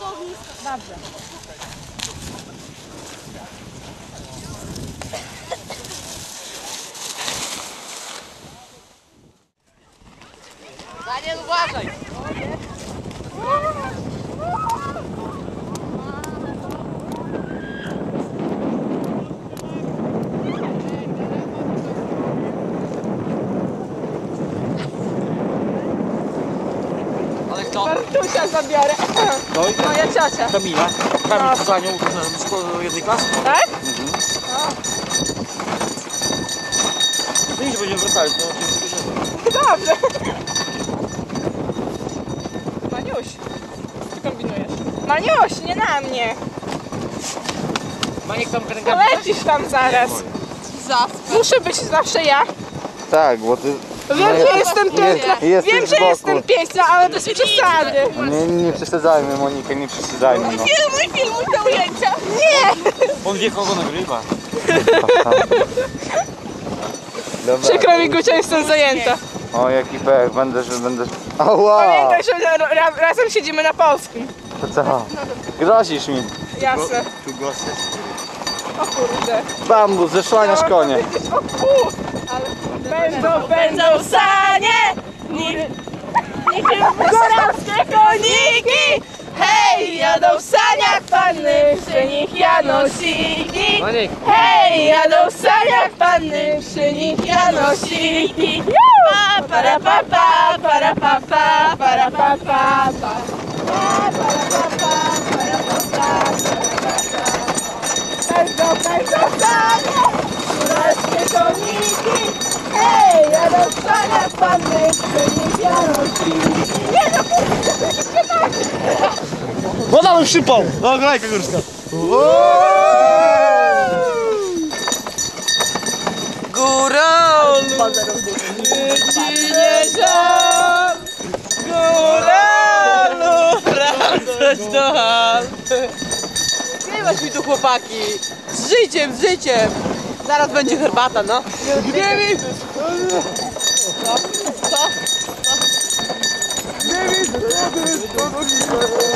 Dobrze. Daniel, uważaj! Kto? Bartusia zabiorę. No i Moja ciocia. Kamila. Kamil co za nią z szkoły jednej klasy. Tak? No i będziemy wracali, to słyszymy. Dobrze. Maniuś, ty kombinujesz? Maniuś, nie na mnie. Maniek tam kręgami. Lecisz tam zaraz. Muszę być zawsze ja. Tak, bo ty... Wiem, że jestem piękna. jesteś Wiem, z że boku. jestem piękna, ale bez przesady. Nie, nie przesadzajmy, Monika, nie przesadzajmy. No. Filmuj, filmuj te ujęcia. Nie! On wie kogo nagrywa. Dobra. Przykro mi, Gucia, jestem zajęta. O, jaki pech, będę, że będę... Ała! Pamiętaj, że ra- ra- razem siedzimy na polskim. To co? Grozisz mi. Jasne. Tu głosy. O kurde. Bambus, zeszłaniasz konie. O kur... Będą, będą sanie! Górskie koniki! Hej, jadą w saniach panny, przy nich janosiki! Hej, jadą w saniach panny, przy nich janosiki! Pa, para, pa, pa, para, pa, pa, para, pa, pa, pa pa, para, pa, pa. Będą, będą sanie, górskie koniki! Hej, jadą w saniach panny, przy nich janosiki! Nie no, kurde, Woda nam szypał! No, grajka górska. Góralu! nie żal! Góralu! Wracać do hal! Śpiewać mi tu chłopaki! Z życiem, z życiem! Zaraz będzie herbata, no! Nie mi! Co?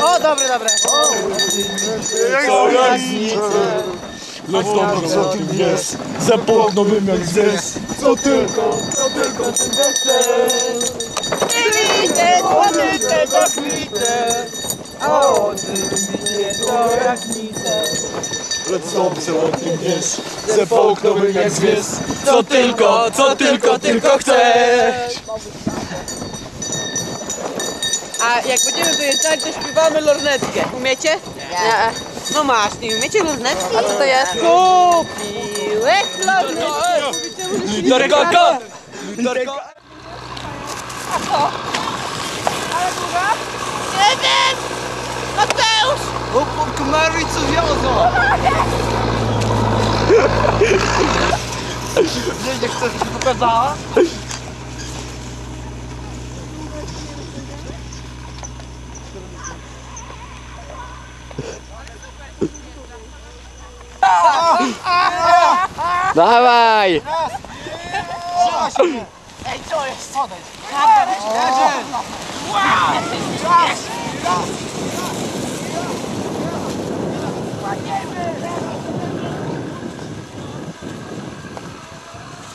O, dobre, dobre! Lecz dobro co tym jest, za nowym jak zwies Co tylko, co tylko ty chcesz Kwite, słony tego kwite, a ody to jak nite. Lecz dobrze o tym wiesz, za nowym jak zwies Co tylko, co tylko, tylko chcesz A jak będziemy wyjeżdżać, to śpiewamy lornetkę. Umiecie? Nie. No masz, nie umiecie lornetki? A co to jest? Kupiłeś lornetkę. Literka K! Literka Nie wiem! Mateusz! O, komary co wiozą. Nie, nie chcesz, żeby pokazała? Dawaj!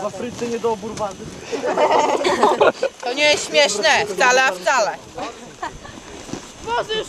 W Afryce nie do oburwany. To nie jest śmieszne. Wcale, a wcale. Możesz!